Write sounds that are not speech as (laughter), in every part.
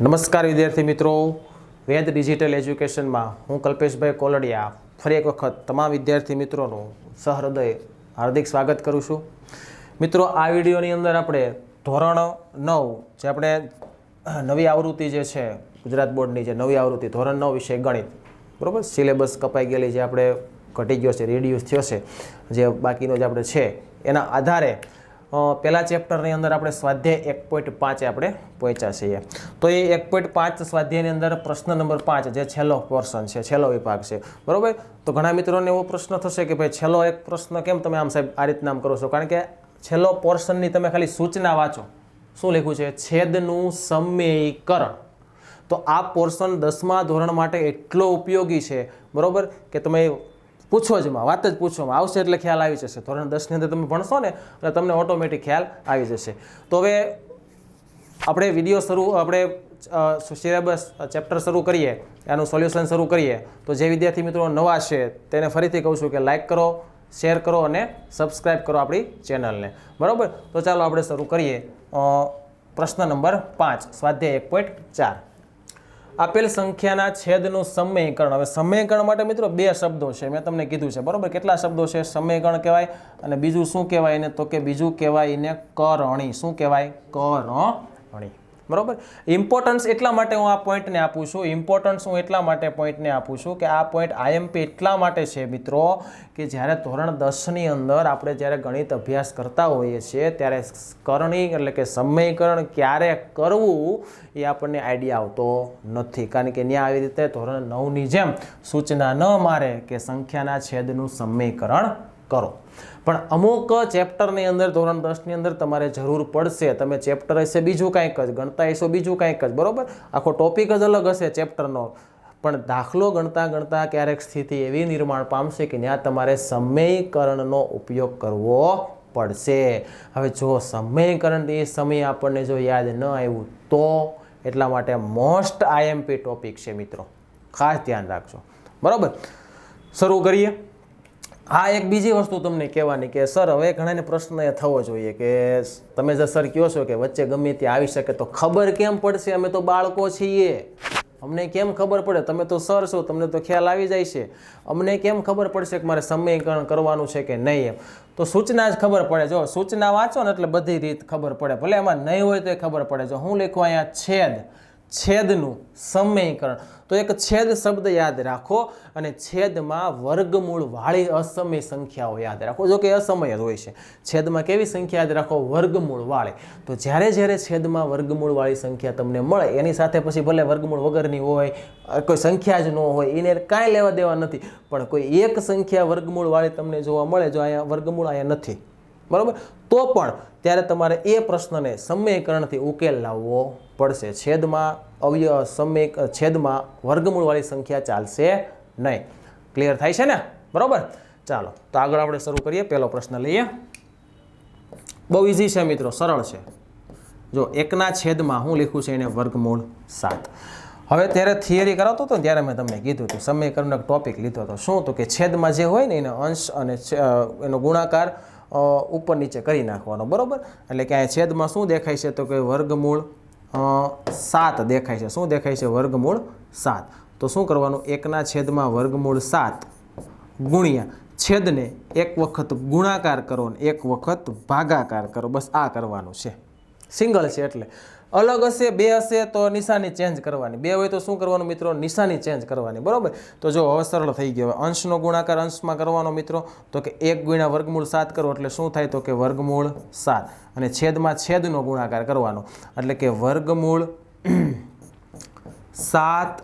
નમસ્કાર વિદ્યાર્થી મિત્રો. વેદ ડિજિટલ એજ્યુકેશનમાં હું કલ્પેશભાઈ કોલડિયા ફરી એક વખત તમામ વિદ્યાર્થી મિત્રોનું સહૃદય હાર્દિક સ્વાગત કરું છું. મિત્રો, આ વિડીયોની અંદર આપણે ધોરણ નવ જે આપણે નવી આવૃત્તિ જે છે, ગુજરાત બોર્ડની જે નવી આવૃત્તિ, ધોરણ નવ વિશે ગણિત, બરાબર? સિલેબસ કપાઈ ગયેલી જે આપણે ઘટી ગયો છે, રિડ્યુસ થયો છે, જે બાકીનો જે આપણે છે, એના આધારે પહેલા ચેપ્ટરની અંદર આપણે સ્વાધ્યાય એક પોઈન્ટ પાંચે આપણે પહોંચ્યા છીએ. તો એ એક પોઈન્ટ પાંચ સ્વાધ્યાયની અંદર પ્રશ્ન નંબર પાંચ જે છેલ્લો પોર્શન છે, છેલ્લો વિભાગ છે. બરાબર? તો ઘણા મિત્રોને એવો પ્રશ્ન થશે કે ભાઈ છેલ્લો એક પ્રશ્ન કેમ તમે આમ સાહેબ આ રીતના આમ કરો છો? કારણ કે છેલ્લો પોર્શનની તમે ખાલી સૂચના વાંચો. શું લખ્યું છે? છેદનું સમયકરણ તો આ પોર્શન દસમા ધોરણ માટે એટલો ઉપયોગી છે. બરાબર? કે તમે પૂછો જ માં વાત જ પૂછોમાં આવશે એટલે ખ્યાલ આવી જશે. ધોરણ દસની અંદર તમે ભણશો ને, એટલે તમને ઓટોમેટિક ખ્યાલ આવી જશે. તો હવે આપણે વીડિયો શરૂ, આપણે સિલેબસ ચેપ્ટર શરૂ કરીએ, એનું સોલ્યુશન શરૂ કરીએ, તો જે વિદ્યાર્થી મિત્રો નવા છે, તેને ફરીથી કહું છું કે લાઇક કરો શેર કરો અને સબસ્ક્રાઈબ કરો આપણી ચેનલને બરાબર? તો ચાલો આપણે શરૂ કરીએ. પ્રશ્ન નંબર પાંચ, સ્વાધ્યાય એક પોઈન્ટ ચાર. આપેલ સંખ્યાના છેદનું સમયકરણ હવે સમયકરણ માટે મિત્રો બે શબ્દો છે. મેં તમને કીધું છે. બરાબર? કેટલા શબ્દો છે? સમયકરણ કહેવાય અને બીજું શું કહેવાય એને? તો કે બીજું કહેવાય એને કરણી. શું કહેવાય? કરણી. બરોબર? ઇમ્પોર્ટન્સ એટલા માટે હું આ પોઈન્ટને આપું છું. ઇમ્પોર્ટન્સ હું એટલા માટે પોઈન્ટને આપું છું કે આ પોઈન્ટ આઈએમપી એટલા માટે છે મિત્રો કે જ્યારે ધોરણ દસની અંદર આપણે જ્યારે ગણિત અભ્યાસ કરતા હોઈએ છીએ, ત્યારે કરણી એટલે કે સમયકરણ ક્યારે કરવું એ આપણને આઈડિયા આવતો નથી. કારણ કે ત્યાં આવી રીતે ધોરણ નવની જેમ સૂચના ન મારે કે સંખ્યાના છેદનું સમયકરણ કરો. પણ અમુક ચેપ્ટરની અંદર, ધોરણ દસની અંદર તમારે જરૂર પડશે. તમે ચેપ્ટર હશે બીજું કાંઈક જ, ગણતા હશો બીજું કાંઈક જ, બરાબર? આખો ટોપિક જ અલગ હશે ચેપ્ટરનો. પણ દાખલો ગણતા ગણતા ક્યારેક સ્થિતિ એવી નિર્માણ પામશે કે ત્યાં તમારે સમયકરણનો ઉપયોગ કરવો પડશે. હવે જો સમયકરણ એ સમય આપણને જો યાદ ન આવ્યું, તો એટલા માટે મોસ્ટ આઈએમપી ટોપિક છે મિત્રો. ખાસ ધ્યાન રાખજો. બરાબર? શરૂ કરીએ. હા, એક બીજી વસ્તુ તમને કહેવાની કે, સર, હવે ઘણાને પ્રશ્ન એ થવો જોઈએ કે, તમે જે સર કહો છો કે વચ્ચે ગમે ત્યાં આવી શકે તો ખબર કેમ પડશે? અમે તો બાળકો છીએ. અમને કેમ ખબર પડે? તમે તો સર છો, તમને તો ખ્યાલ આવી જાય છે. અમને કેમ ખબર પડશે કે મારે સમયકરણ કરવાનું છે કે નહીં એમ? તો સૂચના જ ખબર પડે. જો સૂચના વાંચો ને એટલે બધી રીત ખબર પડે. ભલે એમાં નહીં હોય તો ખબર પડે. જો હું લખું અહીંયા છેદ છેદનું સમયકરણ તો એક છેદ શબ્દ યાદ રાખો અને છેદમાં વર્ગમૂળ વાળી અસમય સંખ્યાઓ યાદ રાખો. જો કે અસમય જ હોય છે. છેદમાં કેવી સંખ્યા યાદ રાખો? વર્ગમૂળ વાળી. તો જ્યારે જ્યારે છેદમાં વર્ગમૂળ વાળી સંખ્યા તમને મળે, એની સાથે પછી ભલે વર્ગમૂળ વગરની હોય, કોઈ સંખ્યા જ ન હોય, એને કાંઈ લેવા દેવા નથી. પણ કોઈ એક સંખ્યા વર્ગમૂળ વાળી તમને જોવા મળે, જો અહીંયા વર્ગમૂળ અહીંયા નથી. બરાબર? તો પણ ત્યારે તમારે એ પ્રશ્નને સમયકરણથી ઉકેલ લાવવો પડશે. છેદમાં અવય સમય છેદમાં વર્ગમૂળવાળી સંખ્યા ચાલશે નહીં. ક્લિયર થાય છે ને? બરાબર? ચાલો, તો આગળ આપણે શરૂ કરીએ. પહેલો પ્રશ્ન લઈએ. બહુ ઇઝી છે મિત્રો, સરળ છે. જો એકના છેદમાં હું લખ્યું છે એને વર્ગમૂળ સાત. હવે ત્યારે થિયરી કરાવતો હતો ત્યારે મેં તમને કીધું હતું, સમીકરણનો ટોપિક લીધો હતો. શું? તો કે છેદમાં જે હોય ને, એને અંશ અને એનો ગુણાકાર ઉપર નીચે કરી નાખવાનો, બરાબર? એટલે કે અહીંયા છેદમાં શું દેખાય છે તો કે વર્ગમૂળ સાત દેખાય છે. શું દેખાય છે? વર્ગમૂળ સાત. તો શું કરવાનું? એકના છેદમાં વર્ગમૂળ સાત ગુણ્યા છેદને એક વખત ગુણાકાર કરો ને એક વખત ભાગાકાર કરો. બસ આ કરવાનું છે. સિંગલ છે એટલે. અલગ હશે, બે હશે, તો નિશાની ચેન્જ કરવાની. બે હોય તો શું કરવાનું મિત્રો? નિશાની ચેન્જ કરવાની. બરોબર? તો જો હવે સરળ થઈ ગયો. અંશનો ગુણાકાર અંશમાં કરવાનો મિત્રો. તો કે એક ગુણ્યા વર્ગમૂળ સાત કરો, એટલે શું થાય તો કે વર્ગમૂળ સાત. અને છેદમાં છેદનો ગુણાકાર કરવાનો. એટલે કે વર્ગમૂળ સાત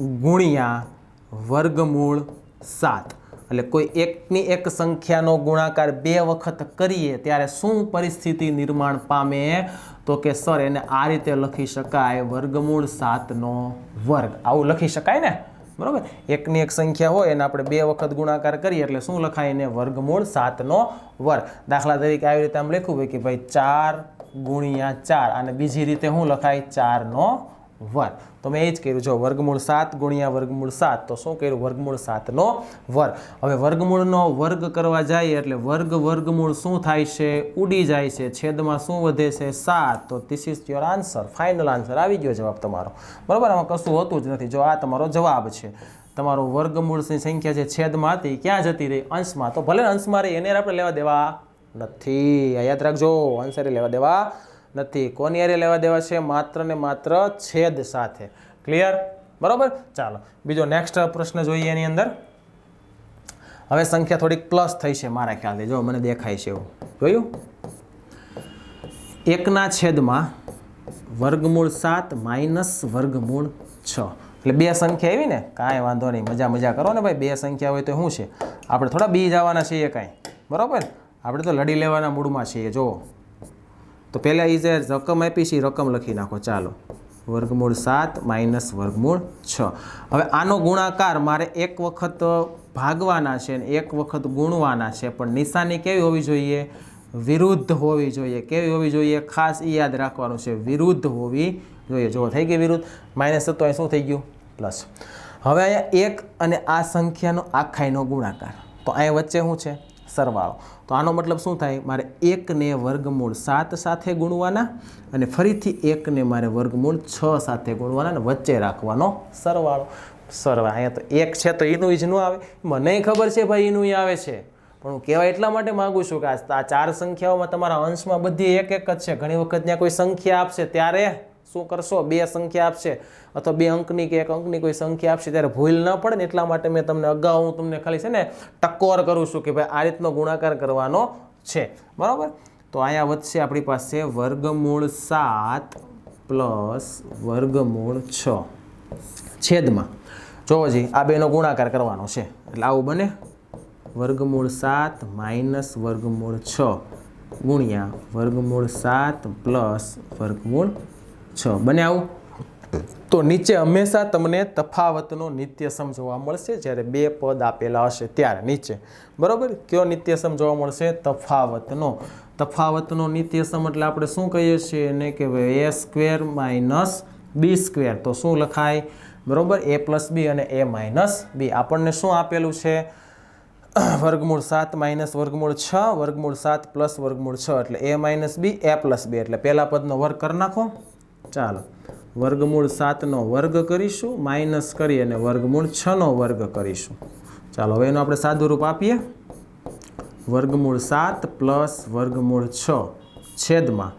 ગુણ્યા વર્ગમૂળ સાત. એટલે કોઈ એકની એક સંખ્યાનો ગુણાકાર બે વખત કરીએ ત્યારે શું પરિસ્થિતિ નિર્માણ પામે? તો કે સર, એને આ રીતે લખી શકાય, વર્ગમૂળ સાતનો વર્ગ. આવું લખી શકાય ને? બરાબર? એકની એક સંખ્યા હોય, એને આપણે બે વખત ગુણાકાર કરીએ એટલે શું લખાય? એને વર્ગમૂળ સાતનો વર્ગ. દાખલા તરીકે આવી રીતે આમ લખ્યું હોય કે ભાઈ ચાર ગુણ્યા ચાર. અને બીજી રીતે શું લખાય? ચારનો વર્ગ તો મેં એ જ કર્યું. જો વર્ગમૂળ સાત ગુણ્યા વર્ગમૂળ સાત, તો શું કર્યું? વર્ગમૂળ સાતનો વર્ગ. હવે વર્ગમૂળનો વર્ગ કરવા જઈએ એટલે વર્ગ વર્ગમૂળ શું થાય છે? ઉડી જાય છે. છેદમાં શું વધે છે? સાત. તો this is your answer final answer આવી ગયો જવાબ તમારો. બરાબર? આમાં કશું હોતું જ નથી. જો આ તમારો જવાબ છે. તમારો વર્ગમૂળની સંખ્યા જે છેદમાં હતી ક્યાં જતી રહી? અંશમાં. તો ભલે અંશમાં રહી, એને આપણે લેવા દેવા નથી. યાદ રાખજો. અંશરે લેવા દેવા નથી. કોની હારે લેવા દેવા છે માત્ર ને માત્ર છેદ સાથે. ક્લિયર બરાબર? ચાલો. બીજો નેક્સ્ટ પ્રશ્ન જોઈએ એની અંદર. હવે સંખ્યા થોડીક પ્લસ થઈ છે મારા ખ્યાલથી. જો મને દેખાય છે એવું. જોયું? એકના છેદમાં વર્ગમૂળ સાત માઇનસ વર્ગમૂળ છ. એટલે બે સંખ્યા આવી ને? કાંઈ વાંધો નહીં. મજા મજા કરો ને ભાઈ. બે સંખ્યા હોય તો શું છે? આપણે થોડા બી જવાના છીએ કાંઈ. બરાબર? આપણે તો લડી લેવાના મૂડમાં છીએ. જુઓ. તો પહેલાં એ જે રકમ આપી છે એ રકમ લખી નાખો. ચાલો. વર્ગમૂળ સાત માઇનસ વર્ગમૂળ છ. હવે આનો ગુણાકાર મારે એક વખત ભાગવાના છે ને એક વખત ગુણવાના છે, પણ નિશાની કેવી હોવી જોઈએ? વિરુદ્ધ હોવી જોઈએ. કેવી હોવી જોઈએ? ખાસ એ યાદ રાખવાનું છે. વિરુદ્ધ હોવી જોઈએ. જો થઈ ગઈ વિરુદ્ધ? માઇનસ તો અહીં શું થઈ ગયું? પ્લસ. હવે અહીંયા એક અને આ સંખ્યાનો આખાઈનો ગુણાકાર. તો અહીંયા વચ્ચે શું છે? સરવાળો. તો આનો મતલબ શું થાય? મારે એકને વર્ગમૂળ સાત સાથે ગુણવાના અને ફરીથી એકને મારે વર્ગમૂળ છ સાથે ગુણવાના અને વચ્ચે રાખવાનો સરવાળો. સરવા અહીંયા તો એક છે તો એનું જ ન આવે. મને ખબર છે ભાઈ એનું આવે છે. પણ હું કહેવા એટલા માટે માગું છું કે આ ચાર સંખ્યાઓમાં તમારા અંશમાં બધી એક એક જ છે. ઘણી વખત ત્યાં કોઈ સંખ્યા આપશે ત્યારે શું કરશો? બે સંખ્યા આપશે. અથવા બે અંકની કે એક અંકની કોઈ સંખ્યા આપશે ત્યારે ભૂલ ન પડે ને એટલા માટે મેં તમને અગાઉ હું તમને ખાલી છે ને ટકોર કરું છું કે ભાઈ આ રીતનો ગુણાકાર કરવાનો છે. બરાબર? તો અહીંયા વધશે આપણી પાસે વર્ગમૂળ સાત પ્લસ વર્ગમૂળ છ. છેદમાં. જોવોજી આ બેનો ગુણાકાર કરવાનો છે. એટલે આવું બને. વર્ગમૂળ સાત માઇનસ વર્ગમૂળ છ ગુણ્યા વર્ગમૂળ સાત પ્લસ વર્ગમૂળ છ. બને આવું? તો નીચે હંમેશા તમને તફાવતનો નિત્યસમ જોવા મળશે. જ્યારે બે પદ આપેલા હશે ત્યારે નીચે. બરાબર? કયો નિત્યસમ જોવા મળશે? તફાવતનો. તફાવતનો નિત્યસમ એટલે આપણે શું કહીએ છીએ? એને કે ભાઈ A square minus B square તો શું લખાય? બરાબર? એ પ્લસ બી અને એ માઇનસ બી આપણને શું આપેલું છે? વર્ગમૂળ સાત માઇનસ વર્ગમૂળ છ. વર્ગમૂળ સાત પ્લસ વર્ગમૂળ છ. એટલે એ માઇનસ બી એ પ્લસ બી એટલે પહેલા પદનો વર્ગ કરી નાખો. ચાલો. વર્ગમૂળ સાતનો વર્ગ કરીશું, માઇનસ કરી અને વર્ગમૂળ છનો વર્ગ કરીશું. ચાલો, હવે એનું આપણે સાદું રૂપ આપીએ. વર્ગમૂળ સાત પ્લસ વર્ગમૂળ છ છેદમાં.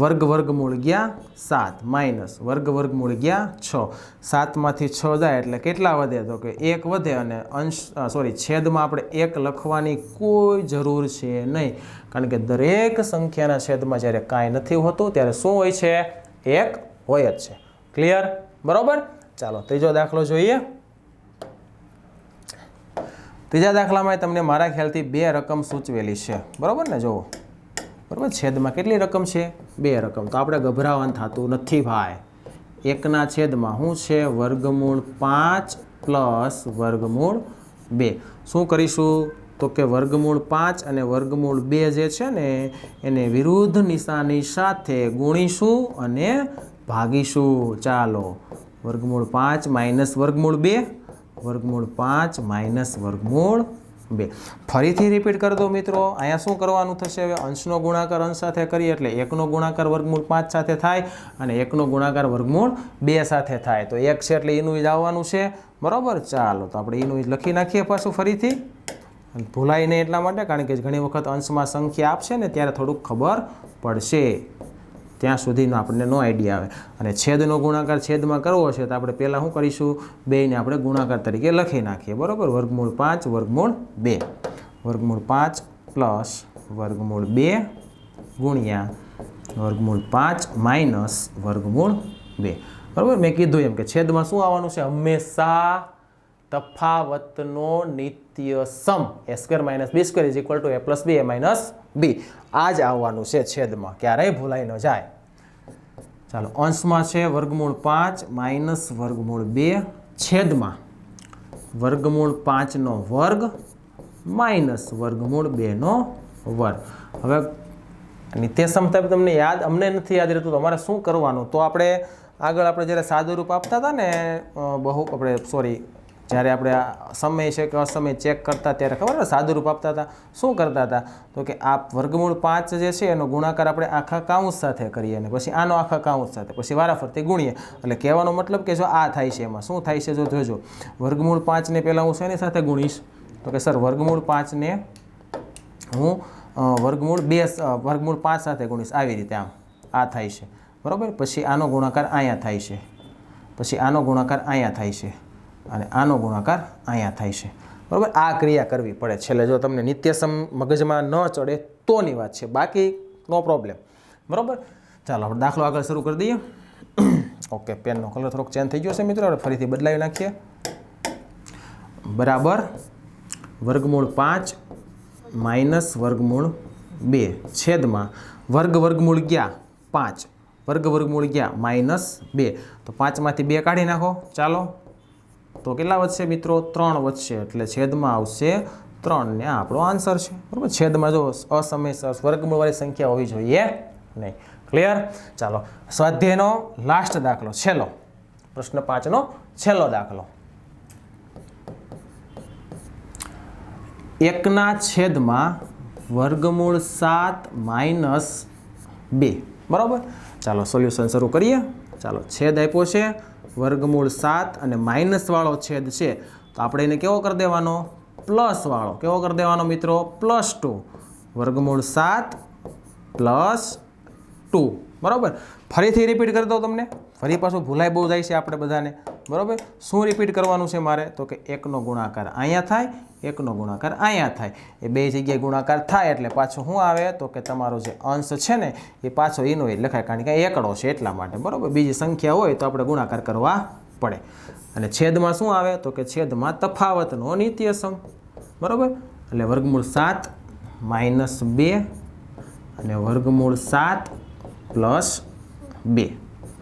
વર્ગ વર્ગમૂળ ગયા સાત, માઇનસ. વર્ગ વર્ગમૂળ ગયા છ. સાતમાંથી છ જાય એટલે કેટલા વધે? તો કે એક વધે અને અંશ સોરી છેદમાં આપણે એક લખવાની કોઈ જરૂર છે નહીં. કારણ કે દરેક સંખ્યાના છેદમાં જ્યારે કાંઈ નથી હોતું, ત્યારે શું હોય છે? એક હોય જ છે. ક્લિયર બરાબર? ચાલો, ત્રીજો દાખલો જોઈએ. ત્રીજા દાખલામાં તમને મારા ખ્યાલથી બે રકમ સૂચવેલી છે. બરાબર ને? જુઓ. બરાબર? છેદમાં કેટલી રકમ છે? બે રકમ. તો આપણે ગભરાવાનું થતું નથી ભાઈ. એકના છેદમાં શું છે? વર્ગમૂળ પાંચ પ્લસ વર્ગમૂળ બે. શું કરીશું? તો કે વર્ગમૂળ પાંચ અને વર્ગમૂળ બે જે છે ને, એને વિરુદ્ધ નિશાની સાથે ગુણીશું અને ભાગીશું. ચાલો, વર્ગમૂળ પાંચ માઇનસ વર્ગમૂળ બે, વર્ગમૂળ પાંચ માઇનસ વર્ગમૂળ બે. ફરીથી રિપીટ કરી દો મિત્રો, અહીંયા શું કરવાનું થશે? હવે અંશનો ગુણાકાર અંશ સાથે કરીએ એટલે એકનો ગુણાકાર વર્ગમૂળ પાંચ સાથે થાય અને એકનો ગુણાકાર વર્ગમૂળ બે સાથે થાય. તો એક છે એટલે એનું જ આવવાનું છે. બરાબર? ચાલો, તો આપણે એનું જ લખી નાખીએ પાછું ફરીથી. ભૂલાય નહીં એટલા માટે, કારણ કે ઘણી વખત અંશમાં સંખ્યા આપશે ને ત્યારે થોડુંક ખબર પડશે. ત્યાં સુધીનો આપણને નો આઈડિયા આવે. અને છેદનો ગુણાકાર છેદમાં કરવો છે તો આપણે પહેલાં શું કરીશું? બેને આપણે ગુણાકાર તરીકે લખી નાખીએ. બરાબર? વર્ગમૂળ પાંચ, વર્ગમૂળ બે. વર્ગમૂળ પાંચ પ્લસ વર્ગમૂળ બે ગુણ્યા વર્ગમૂળ પાંચ માઇનસ વર્ગમૂળ બે. બરાબર? મેં કીધું એમ કે છેદમાં શું આવવાનું છે? હંમેશા તફાવતનો નિત્ય સમ. A square minus B square is equal to A plus B A minus B આ જ આવવાનું છે છેદમાં. ક્યારેય ભૂલાઈ ન જાય. ચાલો, અંશમાં છે વર્ગમૂળ પાંચ માઇનસ વર્ગમૂળ બે છેદમાં. વર્ગમૂળ પાંચનો વર્ગ માઇનસ વર્ગમૂળ બેનો વર્ગ. હવે નિત્ય સમતા તમને યાદ? અમને નથી યાદ રહેતું તમારે શું કરવાનું? તો આપણે આગળ આપણે જ્યારે સાદું રૂપ આપતા હતા ને બહુ આપણે સોરી જ્યારે આપણે સમય છે કે અસમય ચેક કરતા ત્યારે ખબર ને સાદુરૂપ આપતા હતા. શું કરતા હતા? તો કે આ વર્ગમૂળ પાંચ જે છે, એનો ગુણાકાર આપણે આખા કાઉન્સ સાથે કરીએ અને પછી આનો આખા કાઉન્સ સાથે, પછી વારાફરતી ગુણીએ. એટલે કહેવાનો મતલબ કે જો આ થાય છે એમાં, શું થાય છે જો જોજો. વર્ગમૂળ પાંચને પહેલાં હું શેની સાથે ગુણીશ? તો કે સર, વર્ગમૂળ પાંચને હું વર્ગમૂળ બે વર્ગમૂળ પાંચ સાથે ગુણીશ. આવી રીતે આમ. આ થાય છે. બરાબર? પછી આનો ગુણાકાર અહીંયા થાય છે. પછી આનો ગુણાકાર અહીંયા થાય છે. અને આનો ગુણાકાર અહીંયા થાય છે. બરાબર? આ ક્રિયા કરવી પડે. છેલ્લે જો તમને નિત્યસમ મગજમાં ન ચડે તોની વાત છે. બાકી નો પ્રોબ્લેમ બરાબર? ચાલો, આપણે દાખલો આગળ શરૂ કરી દઈએ. (clears throat) ઓકે, પેનનો કલર થોડોક ચેન્જ થઈ ગયો છે મિત્રો. આપણે ફરીથી બદલાવી નાખીએ. બરાબર? વર્ગમૂળ પાંચ માઇનસ વર્ગમૂળ બે. છેદમાં વર્ગ વર્ગમૂળ ગયા પાંચ. વર્ગ વર્ગમૂળ ગયા માઇનસ બે. તો પાંચમાંથી બે કાઢી નાખો. ચાલો. તો કેટલા વધશે મિત્રો? ત્રણ વધશે, એટલે છેદમાં આવશે ત્રણ. ને આપણો આન્સર છે. બરાબર? છેદમાં જો અસમય વર્ગમૂળવાળી સંખ્યા હોવી જોઈએ નહીં. ક્લિયર ચાલો. સ્વાધ્યાયનો લાસ્ટ દાખલો, છેલ્લો. પ્રશ્ન પાંચનો, છેલ્લો દાખલો. એકના છેદમાં વર્ગમૂળ સાત માઇનસ બે. બરાબર? ચાલો, સોલ્યુશન શરૂ કરીએ. ચાલો, છેદ આપ્યો છે. વર્ગમૂળ સાત અને માઇનસવાળો છેદ છે. તો આપણે એને કેવો કરી દેવાનો? પ્લસવાળો કેવો કરી દેવાનો મિત્રો? Plus two. વર્ગમૂળ સાત પ્લસ ટુ. બરાબર? ફરીથી રિપીટ કરી દઉં તમને. ફરી પાછું ભૂલાઈ બહુ જાય છે આપણે બધાને. બરાબર? શું રિપીટ કરવાનું છે મારે? તો કે એકનો ગુણાકાર અહીંયા થાય, એકનો ગુણાકાર અહીંયા થાય. એ બે જગ્યાએ ગુણાકાર થાય એટલે પાછો શું આવે? તો કે તમારો જે અંશ છે ને, એ પાછો એનો એ લખાય. કારણ કે એકડો છે એટલા માટે. બરાબર? બીજી સંખ્યા હોય તો આપણે ગુણાકાર કરવા પડે. અને છેદમાં શું આવે? તો કે છેદમાં તફાવતનો નિત્ય નિત્યસમ. બરાબર? એટલે વર્ગમૂળ સાત માઇનસ બે અને વર્ગમૂળ સાત પ્લસ બે.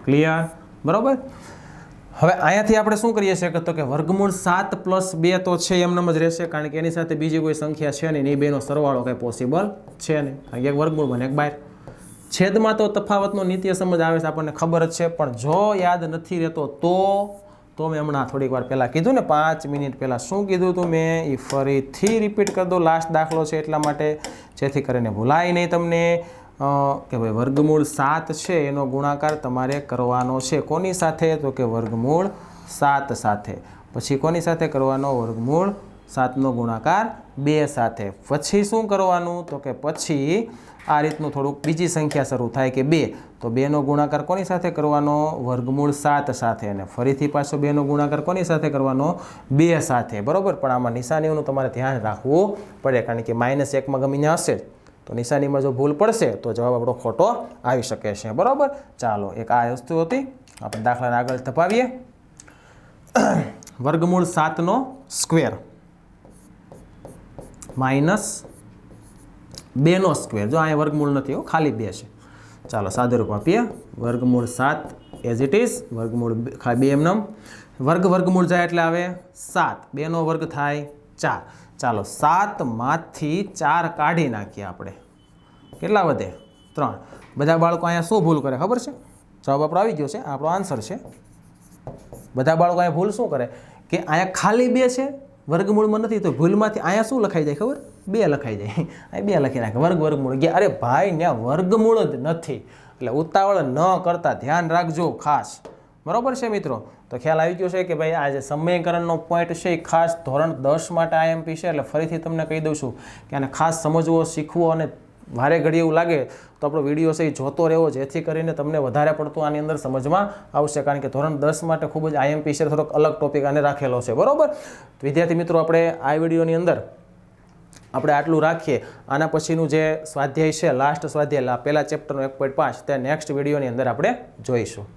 ક્લિયર? બરાબર? હવે અહીંયાથી આપણે શું કરીએ છીએ તો કે વર્ગમૂળ સાત પ્લસ બે તો છે એમનેમ જ રહેશે, કારણ કે એની સાથે બીજી કોઈ સંખ્યા છે નહીં એ બેનો સરવાળો કંઈ પોસિબલ છે નહીં. કારણ કે એક વર્ગમૂળ બને એક બહાર છેદમાં તો તફાવતનો નિત્ય સમજ આવે છે, આપણને ખબર જ છે, પણ જો યાદ નથી રહેતો તો તો મેં હમણાં થોડીક વાર પહેલાં કીધું ને, પાંચ મિનિટ પહેલાં શું કીધું હતું મેં? એ ફરીથી રિપીટ કરી દો લાસ્ટ દાખલો છે એટલા માટે, જેથી કરીને ભૂલાય નહીં તમને. કે ભાઈ વર્ગમૂળ સાત છે, એનો ગુણાકાર તમારે કરવાનો છે. કોની સાથે? તો કે વર્ગમૂળ સાત સાથે. પછી કોની સાથે કરવાનો? વર્ગમૂળ સાતનો ગુણાકાર બે સાથે. પછી શું કરવાનું? તો કે પછી આ રીતનું થોડુંક બીજી સંખ્યા શરૂ થાય કે બે. તો બેનો ગુણાકાર કોની સાથે કરવાનો? વર્ગમૂળ સાત સાથે. અને ફરીથી પાછો બેનો ગુણાકાર કોની સાથે કરવાનો? બે સાથે. બરાબર? પણ આમાં નિશાનીઓનું તમારે ધ્યાન રાખવું પડે, કારણ કે માઇનસ એકમાં ગમીને હશે જ. તો નિશાનીમાં જો ભૂલ પડશે તો જવાબ આપણો ખોટો આવી શકે છે. બરાબર? ચાલો, એક આ વસ્તુ હતી. આપણે દાખલાને આગળ ધપાવીએ. વર્ગમૂળ સાતનો સ્ક્વેર. માઇનસ બેનો સ્ક્વેર. જો અહીંયા વર્ગમૂળ નથી હો, ખાલી બે છે. ચાલો સાદુરૂપ આપીએ. વર્ગમૂળ સાત એઝ ઇટ ઇઝ વર્ગમૂળ ખાલી બે એમનામ વર્ગ વર્ગમૂળ જાય એટલે આવે સાત. બેનો વર્ગ થાય ચાર. ચાલો સાતમાંથી ચાર કાઢી નાખીએ આપણે. કેટલા વધે? ત્રણ. બધા બાળકો અહીંયા શું ભૂલ કરે ખબર છે? જવાબ આપણો આવી ગયો છે. આપણો આન્સર છે. બધા બાળકો અહીંયા ભૂલ શું કરે? કે અહીંયા ખાલી બે છે, વર્ગમૂળમાં નથી, તો ભૂલમાંથી અહીંયા શું લખાઈ જાય ખબર? બે લખાઈ જાય. અહીં બે લખી નાખે, વર્ગ, વર્ગમૂળ. ગયા અરે ભાઈ ને વર્ગમૂળ જ નથી. એટલે ઉતાવળ ન કરતા ધ્યાન રાખજો ખાસ. બરોબર છે મિત્રો? તો ખ્યાલ આવી ગયો છે કે ભાઈ આ જે સમયકરણનો પોઈન્ટ છે એ ખાસ ધોરણ દસ માટે આઈએમપી છે, એટલે ફરીથી તમને કહી દઉં છું કે આને ખાસ સમજવો, શીખવો અને વારે ઘડી એવું લાગે તો આપણો વીડિયો છે એ જોતો રહેવો, જેથી કરીને તમને વધારે પડતું આની અંદર સમજમાં આવશે. કારણ કે ધોરણ દસ માટે ખૂબ જ આઈએમપી છે થોડોક અલગ ટોપિક આને રાખેલો છે. બરોબર? વિદ્યાર્થી મિત્રો, આપણે આ વિડીયોની અંદર આપણે આટલું રાખીએ. આના પછીનું જે સ્વાધ્યાય છે લાસ્ટ સ્વાધ્યાય પહેલાં ચેપ્ટરનો એક પોઈન્ટ પાંચ તે નેક્સ્ટ વિડીયોની અંદર આપણે જોઈશું.